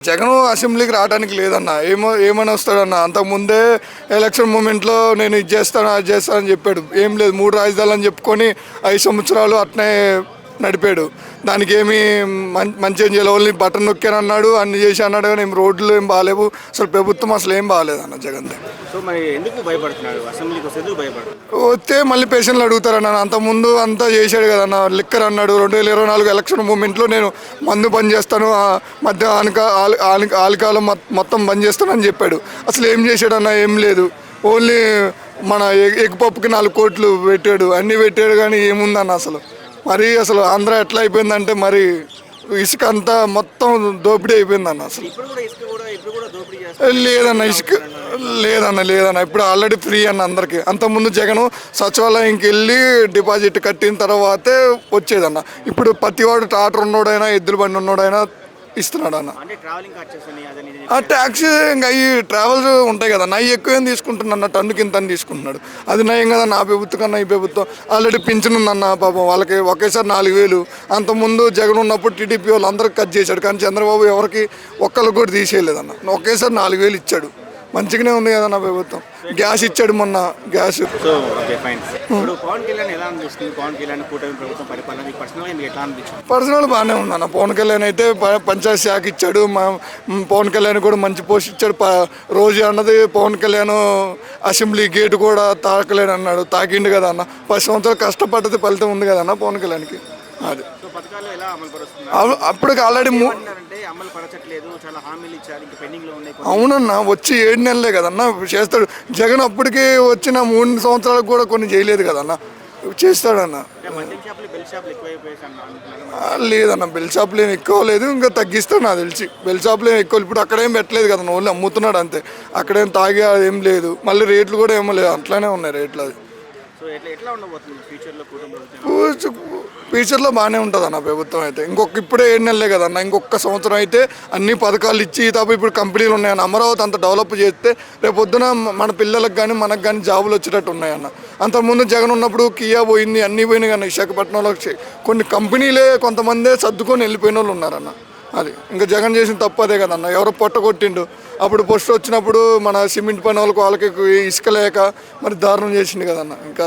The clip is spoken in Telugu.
జగన్ అసెంబ్లీకి రావడానికి లేదన్న. ఏమో ఏమని వస్తాడన్న? అంతకుముందే ఎలక్షన్ మూమెంట్లో నేను ఇది చేస్తాను అది చేస్తానని చెప్పాడు. ఏం లేదు మూడు రాజధానులు అని చెప్పుకొని ఐదు సంవత్సరాలు అట్నే నడిపాడు. దానికి ఏమి మంచి ఏం చేయలేదు ఓన్లీ బటన్ నొక్కాను అన్నాడు అన్ని చేసి అన్నాడు కానీ ఏం రోడ్లు ఏం బాగాలేవు. అసలు ప్రభుత్వం అసలు ఏం బాగాలేదు అన్న జగన్ వస్తే మళ్ళీ పేషెంట్లు అడుగుతారన్న. అంత ముందు అంతా చేశాడు కదన్న లిక్కర్ అన్నాడు. రెండు వేల ఇరవై నాలుగు ఎలక్షన్ మూమెంట్లో నేను మందు బంద్ చేస్తాను మధ్య ఆనక ఆలి- ఆలి- ఆలికాలం మొత్తం బంద్ చేస్తానని చెప్పాడు. అసలు ఏం చేశాడన్న ఏం లేదు. ఓన్లీ మన ఎగ్ ఎగ్ పప్పుకి నాలుగు కోట్లు పెట్టాడు. అన్నీ పెట్టాడు కానీ ఏముందన్న అసలు? మరి అసలు ఆంధ్ర ఎట్లా అయిపోయిందంటే మరి ఇసుక అంతా మొత్తం దోపిడీ అయిపోయిందన్న అసలు. లేదన్న ఇసుక లేదన్న లేదన్న. ఇప్పుడు ఆల్రెడీ ఫ్రీ అన్న అందరికి. అంతకుముందు జగన్ సచివాలయంకి వెళ్ళి డిపాజిట్ కట్టిన తర్వాతే వచ్చేదన్న. ఇప్పుడు ప్రతి వాడు టాటర్ ఉన్నోడైనా ఎద్దుల బండి ఉన్నోడైనా ఇస్తున్నాడు అన్న. ట్యాక్సీ ఇంకా ఈ ట్రావెల్స్ ఉంటాయి కదా నయ్యి ఎక్కువ ఏం తీసుకుంటున్నా టన్నుకి ఇంత తీసుకుంటున్నాడు. అది నయం కదా నా ప్రభుత్వం కన్నా ఈ ప్రభుత్వం. ఆల్రెడీ పింఛన్ ఉందన్న పాపం వాళ్ళకి ఒకేసారి నాలుగు వేలు. అంతకుముందు జగన్ ఉన్నప్పుడు టీడీపీ వాళ్ళు అందరికి కట్ చేశాడు కానీ చంద్రబాబు ఎవరికి ఒక్కరికి కూడా తీసేయలేదన్న. ఒకేసారి నాలుగు వేలు ఇచ్చాడు. మంచిగానే ఉంది కదా నా ప్రభుత్వం. గ్యాస్ ఇచ్చాడు మొన్న గ్యాస్. So okay fine. ఇప్పుడు పవన్ కళ్యాణ్ ఎలా అనిపిస్తుంది? పవన్ కళ్యాణ్ కూటమి ప్రభుత్వం పరిపాలన మీకు పర్సనల్గా మీకు ఎట్లా అనిపించింది? పర్సనల్ బాగానే ఉందన్న పవన్ కళ్యాణ్ అయితే ప- పంచాయతీ శాఖ ఇచ్చాడు మా మ్, పవన్ కళ్యాణ్ కూడా మంచి పోస్ట్ ఇచ్చాడు. ప- రోజు అన్నది పవన్ కళ్యాణ్ అసెంబ్లీ గేట్ కూడా తాకలేడు అన్నాడు తాకిండు కదా అన్న. పది సంవత్సరాలు కష్టపడ్డది ఫలితం ఉంది కదన్న పవన్ కళ్యాణ్కి. అది. పథకాలు ఎలా అమలు పరుస్తున్నారు అవు- అప్పటికి ఆల్రెడీ మూ అంటే అమలు పరచట్లేదు చాలా హామీలు ఇచ్చారు ఇంకా పెండింగ్లో ఉన్నాయి కొన్ని. అవునన్న వచ్చి ఏడు నెలలే కదన్న చేస్తాడు. జగన్ అప్పటికి వచ్చిన మూడు సంవత్సరాలకు కూడా కొన్ని చేయలేదు కదన్న. చేస్తాడన్న. లేదన్న బెల్ షాప్లు ఏం ఎక్కువ లేదు ఇంకా తగ్గిస్తాడు నాకు తెలిసి. బెల్ షాప్లు ఏం ఎక్కువ ఇప్పుడు అక్కడేం పెట్టలేదు కదా ఓన్లీ అమ్ముతున్నాడు అంతే. అక్కడేం తాగే ఏం లేదు. మళ్ళీ రేట్లు కూడా ఏమో లేదు అట్లానే ఉన్నాయి రేట్లు అది. సో ఎట్లా ఎట్లా ఉండబోతుంది ఫ్యూచర్లో ఫ్యూచర్లో బాగానే ఉంటుంది అన్న ప్రభుత్వం అయితే. ఇంకొక ఇప్పుడే ఏడు నెలలే కదన్న. ఇంకొక సంవత్సరం అయితే అన్ని పథకాలు ఇచ్చి తప్ప ఇప్పుడు కంపెనీలు ఉన్నాయన్న. అమరావతి అంత డెవలప్ చేస్తే రేపు పొద్దున మన పిల్లలకు కానీ మనకు కానీ జాబులు వచ్చేటట్టు ఉన్నాయన్న. అంతకుముందు జగన్ ఉన్నప్పుడు కియా పోయింది అన్నీ పోయినాయి కానీ విశాఖపట్నంలో కొన్ని కంపెనీలే కొంతమందే సర్దుకొని వెళ్ళిపోయిన వాళ్ళు ఉన్నారన్న. అది. ఇంకా జగన్ చేసిన తప్పు అదే కదన్న. ఎవరో పొట్ట కొట్టిండు. అప్పుడు పోస్ట్ వచ్చినప్పుడు మన సిమెంట్ పని వాళ్ళకి వాళ్ళకి ఇసుక లేక మరి దారుణం చేసిండు కదన్న. ఇంకా